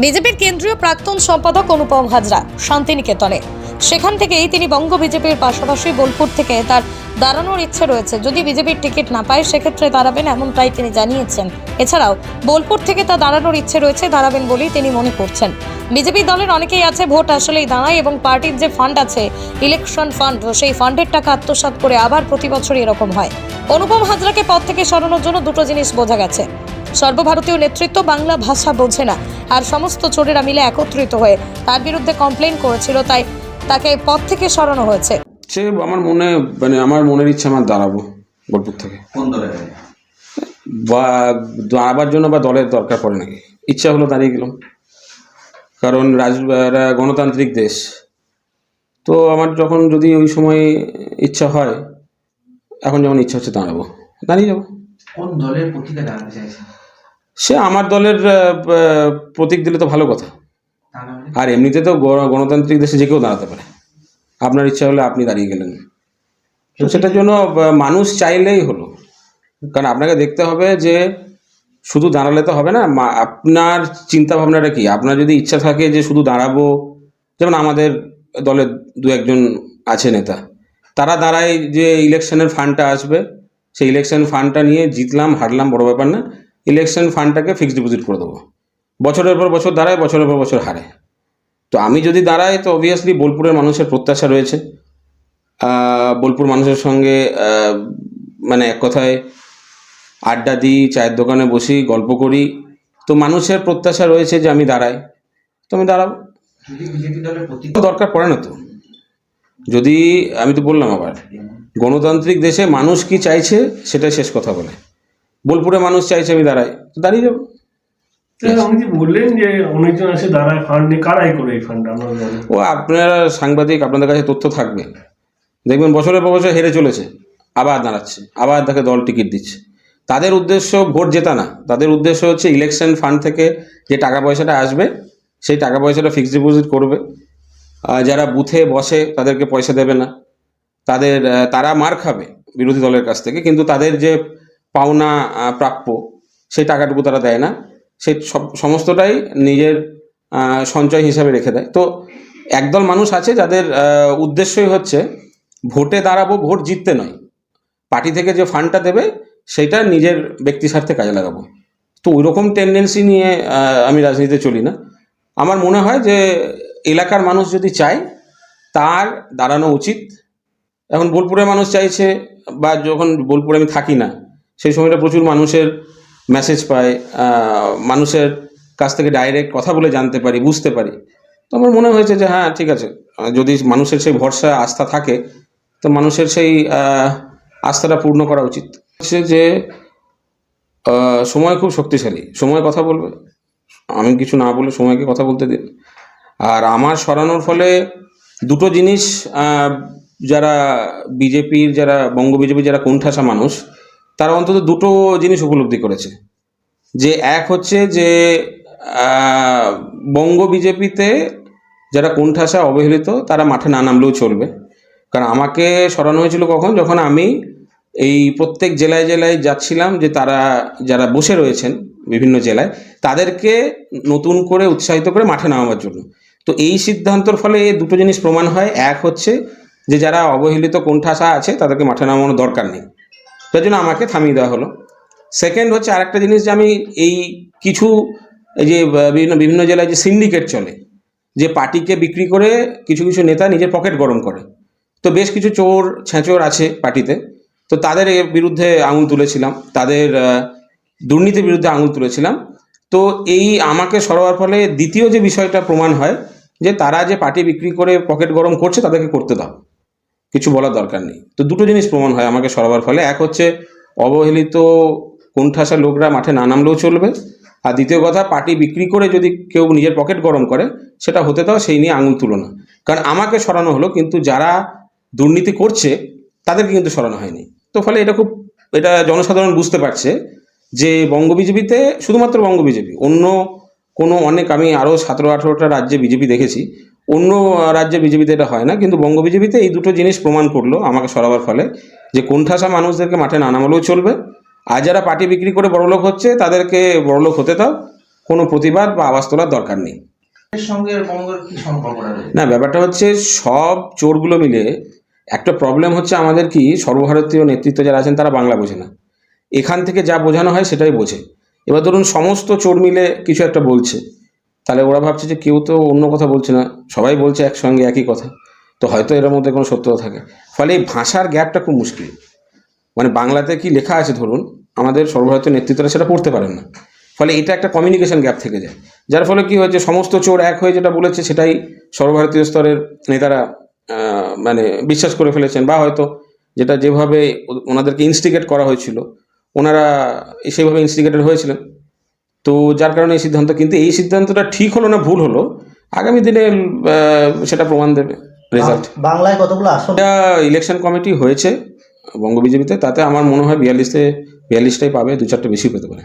বিজেপির কেন্দ্রীয় প্রাক্তন সম্পাদক অনুপম হাজরা শান্তিনিকেতনে। সেখান থেকেই তিনি বঙ্গ বিজেপির পাশাপাশি বোলপুর থেকে তার দাঁড়ানোর ইচ্ছে রয়েছে। যদি বিজেপির টিকিট না পায়, সেক্ষেত্রে দাঁড়াবেন এমনটাই তিনি জানিয়েছেন। এছাড়াও, বোলপুর থেকে তা দাঁড়ানোর ইচ্ছে রয়েছে, দাঁড়াবেন বলেই তিনি মনে করছেন। বিজেপি দলের অনেকেই আছে, ভোট আসলেই দাঁড়ায় এবং পার্টির যে ফান্ড আছে, ইলেকশন ফান্ড, সেই ফান্ডের টাকা আত্মসাৎ করে আবার প্রতি বছর এরকম হয়। অনুপম হাজরাকে পদ থেকে সরানোর জন্য দুটো জিনিস বোঝা গেছে। সর্বভারতীয় নেতৃত্ব বাংলা ভাষা বোঝে না। আর সমস্ত চোরেরা মিলে একত্রিত হয়ে তার বিরুদ্ধে কমপ্লেন করেছিল তাই তাকে পদ থেকে সরানো হয়েছে। সে আমার মনে মানে আমার মনের ইচ্ছে আমার দাঁড়াবো বোলপুর থেকে। কোন দলে? বা দাঁড়াবার জন্য বা দলের দরকার পড়ে নাকি? ইচ্ছা হলো দাঁড়িয়ে গেলাম। কারণ রাজ গণতান্ত্রিক দেশ। তো আমার যখন যদি ওই সময় ইচ্ছা হয় এখন যেমন ইচ্ছা হচ্ছে দাঁড়াবো। দাঁড়িয়ে যাব। কোন দলের প্রতীকে দাঁড়াতে চাইছেন? সে আমার দলের প্রতীক দিলে তো ভালো কথা। আর এমনিতে তো গণ- গণতান্ত্রিক দেশে যে কেউ দাঁড়াতে পারে। আপনার ইচ্ছা হলে আপনি দাঁড়িয়ে গেলেন। তো সেটার জন্য মানুষ চাইলেই হলো। কারণ আপনাকে দেখতে হবে যে শুধু দাঁড়ালে তো হবে না আপনার চিন্তা ভাবনাটা কি? আপনার যদি ইচ্ছা থাকে যে শুধু দাঁড়াবো যেমন আমাদের দলের দু একজন আছে নেতা। তারা দাঁড়ায় যে ইলেকশনের ফান্ডটা আসবে। সেই ইলেকশন ফান্ডটা নিয়ে জিতলাম হারলাম বড় ব্যাপার না। ইলেকশন ফান্ডটাকে ফিক্সড ডিপোজিট করে দেবো। বছরের পর বছর দাঁড়ায়, বছরের পর বছর হারে। তো আমি যদি দাঁড়াই, তো অবভিয়াসলি বোলপুরের মানুষের প্রত্যাশা রয়েছে। বোলপুর মানুষের সঙ্গে মানে এক কথায় আড্ডা দিই, চায়ের দোকানে বসি, গল্প করি। তো মানুষের প্রত্যাশা রয়েছে যে আমি দাঁড়াই। তো আমি দাঁড়াবো। দরকার পড়ে না তো। যদি, আমি তো বললাম আবার, গণতান্ত্রিক দেশে মানুষ কি চাইছে, সেটাই শেষ কথা বলে। বোলপুরে মানুষ চাইছে আমি দাঁড়াই তো দাঁড়িয়ে যাব। আপনি যে বললেন যে অনেকজন আছে দাঁড়ায় ফান্ড নিয়ে কারাই করে এই ফান্ড আমরা ও আপনারা সাংবাদিক আপনাদের কাছে তথ্য থাকবে। দেখবেন বছরের পর বছর হেরে চলেছে আবার দাঁড়াচ্ছে আবার তাকে দল টিকিট দিচ্ছে। তাদের উদ্দেশ্য ভোট জেতা না। তাদের উদ্দেশ্য হচ্ছে ইলেকশন ফান্ড থেকে যে টাকা পয়সাটা আসবে সেই টাকা পয়সাটা ফিক্সড ডিপোজিট করবে। যারা বুথে বসে তাদেরকে পয়সা দেবে না। তাদের তারা মার খাবে বিরোধী দলের কাছ থেকে। কিন্তু তাদের যে পাওনা প্রাপ্য। সেই টাকাটুকু তারা দেয় না। সেই সব, সমস্তটাই নিজের সঞ্চয় হিসাবে রেখে দেয়। তো একদল মানুষ আছে যাদের উদ্দেশ্যই হচ্ছে ভোটে দাঁড়াবো, ভোট জিততে নয়। পার্টি থেকে যে ফান্ডটা দেবে সেইটা নিজের ব্যক্তি স্বার্থে কাজে লাগাবো। তো ওই রকম টেন্ডেন্সি নিয়ে আমি রাজনীতিতে চলি না। আমার মনে হয় যে এলাকার মানুষ যদি চায়, তার দাঁড়ানো উচিত। এখন বোলপুরে মানুষ চাইছে বা যখন বোলপুরে আমি থাকি না সেই সময়টা প্রচুর মানুষের মেসেজ আহ, মানুষের কাছ থেকে ডাইরেক্ট কথা বলে জানতে পারি বুঝতে পারি। তো আমার মনে হয়েছে যে হ্যাঁ ঠিক আছে। যদি মানুষের সেই ভরসা আস্থা থাকে তো মানুষের সেই আস্থাটা পূর্ণ করা উচিত। হচ্ছে যে সময় খুব শক্তিশালী। সময় কথা বলবে। আমি কিছু না বলে সময়কে কথা বলতে দিন। আর আমার সরানোর ফলে দুটো জিনিস যারা বিজেপির যারা বঙ্গ বিজেপির যারা কোণঠাসা মানুষ তারা অন্তত দুটো জিনিস উপলব্ধি করেছে। যে এক হচ্ছে যে বঙ্গ বিজেপিতে যারা কোণঠাসা অবহেলিত, তারা মাঠে না নামলেও চলবে। কারণ আমাকে সরানো হয়েছিল কখন? যখন আমি এই প্রত্যেক জেলায় জেলায় যাচ্ছিলাম যে তারা যারা বসে রয়েছেন বিভিন্ন জেলায়, তাদেরকে নতুন করে উৎসাহিত করে মাঠে নামাবার জন্য। তো এই সিদ্ধান্তর ফলে দুটো জিনিস প্রমাণ হয়। এক হচ্ছে যে যারা অবহেলিত কোণঠাসা আছে, তাদেরকে মাঠে নামানোর দরকার নেই। তার জন্য আমাকে থামিয়ে দেওয়া হলো। সেকেন্ড হচ্ছে আরেকটা জিনিস যে আমি এই কিছু যে বিভিন্ন বিভিন্ন জেলায় যে সিন্ডিকেট চলে, যে পার্টিকে বিক্রি করে কিছু কিছু নেতা নিজের পকেট গরম করে। তো বেশ কিছু চোর ছেঁচোর আছে পার্টিতে। তো তাদের বিরুদ্ধে আঙুল তুলেছিলাম, তাদের দুর্নীতির বিরুদ্ধে আঙুল তুলেছিলাম। তো এই আমাকে সরাবার ফলে দ্বিতীয় যে বিষয়টা প্রমাণ হয়, যে তারা যে পার্টি বিক্রি করে পকেট গরম করছে তাদেরকে করতে দাও। কিছু বলার দরকার নেই। তো দুটো জিনিস প্রমাণ হয় আমাকে সরাবার ফলে। এক হচ্ছে, অবহেলিত কোণঠাসা লোকরা মাঠে না নামলেও চলবে। আর দ্বিতীয় কথা, পার্টি বিক্রি করে যদি কেউ নিজের পকেট গরম করে, সেটা হতে দাও সেই নিয়ে আঙুল তুলো না কারণ আমাকে সরানো হলো কিন্তু যারা দুর্নীতি করছে, তাদেরকে কিন্তু সরানো হয়নি। তো ফলে এটা খুব, এটা জনসাধারণ বুঝতে পারছে যে বঙ্গ বিজেপিতে শুধুমাত্র বঙ্গ বিজেপি অন্য কোনো অনেক, আমি আরও সতেরো, আঠেরোটা রাজ্যে বিজেপি দেখেছি অন্য রাজ্যে বিজেপিতে এটা হয় না কিন্তু বঙ্গ বিজেপিতে এই দুটো জিনিস প্রমাণ করল আমাকে সরাবার ফলে যে কোণঠাসা মানুষদেরকে মাঠে না নামালেও চলবে আর যারা পার্টি বিক্রি করে বড়লোক হচ্ছে তাদেরকে বড়লোক হতে দাও কোনো প্রতিবাদ বা আওয়াজ তোলার দরকার নেই। সঙ্গে কি সম্পর্কটা না ব্যাপারটা হচ্ছে সব চোরগুলো মিলে একটা প্রবলেম হচ্ছে আমাদের কি সর্বভারতীয় নেতৃত্ব যারা আছেন তারা বাংলা বোঝে না। এখান থেকে যা বোঝানো হয় সেটাই বোঝে। এবার ধরুন সমস্ত চোর মিলে কিছু একটা বলছে তাহলে ওরা ভাবছে যে কেউ তো অন্য কথা বলছে না, সবাই বলছে একসঙ্গে একই কথা। তো হয়তো এর মধ্যে কোনো সত্যতা থাকে। ফলে এই ভাষার গ্যাপটা খুব মুশকিল। মানে বাংলাতে কি লেখা আছে ধরুন, আমাদের সর্বভারতীয় নেতৃত্বরা সেটা পড়তে পারেন না। ফলে এটা একটা কমিউনিকেশন গ্যাপ থেকে যায়। যার ফলে কি হয়েছে, সমস্ত চোর এক হয়ে যেটা বলেছে সেটাই সর্বভারতীয় স্তরের নেতারা মানে বিশ্বাস করে ফেলেছেন। বা হয়তো যেটা যেভাবে ওনাদেরকে ইনস্টিগেট করা হয়েছিল, ওনারা সেইভাবে ইনস্টিগেটেড হয়েছিলেন। তো যার কারণে এই সিদ্ধান্ত কিন্তু এই সিদ্ধান্তটা ঠিক হলো না ভুল হলো। আগামী দিনে সেটা প্রমাণ দেবে রেজাল্ট বাংলায় কতগুলো আসন? এটা ইলেকশন কমিটি হয়েছে বঙ্গ বিজেপিতে তাতে আমার মনে হয় বিয়াল্লিশে বিয়াল্লিশটাই পাবে দু চারটে বেশি পেতে পারে।